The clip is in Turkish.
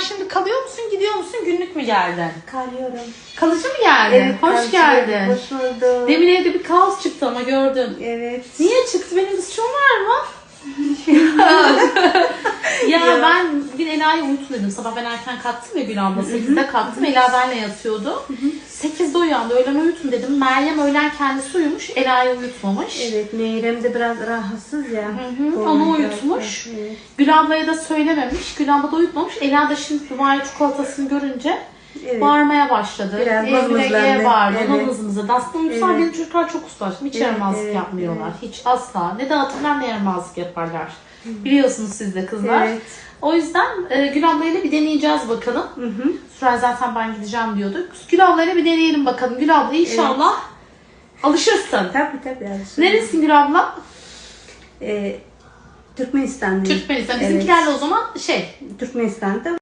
şimdi kalıyor musun, gidiyor musun, günlük mü geldin? Kalıyorum. Kalıcı mı geldin? Hoş kalıcı. geldin. Hoş bulduk. Demin evde bir kaos çıktı ama gördün. Evet. Niye çıktı? Benim kızçım var mı? ya, ben Ela'yı dedim. Sabah ben erken kalktım ya Gül abla. 8'de kalktım. Ela benle yatıyordu. 8'de uyandı. Öğlen uyutun dedim. Meryem öğlen kendisi uyumuş. Ela'yı uyutmamış. Evet, Meyrem de biraz rahatsız ya. hı, Ondan onu uyutmuş. Evet. Gül ablaya da söylememiş. Gül abla da uyutmamış. Ela da şimdi Dubai çikolatasını görünce Evet. bağırmaya başladı. Biraz Emre mızmızlandı. G'ye bağırdı. Ona Evet. mızmızladı. Aslında uyutsalar Evet. benim çocuklar çok ustalaştı. Hiç Evet, yaramazlık evet, yapmıyorlar. Hiç asla. Ne dağıtırlar ne yaramazlık yaparlar. Biliyorsunuz siz de kızlar. Evet. O yüzden e, Gül ablayla bir deneyeceğiz bakalım. Hı hı. Süren zaten ben gideceğim diyordu. Gül ablayla bir deneyelim bakalım. Gül abla inşallah alışırsın. Tabii tabii. alışıyorum. Neresin Gül abla? Ee, Türkmenistan'dayım. Türkmenistan. Bizimkilerle o zaman şey Türkmenistan'da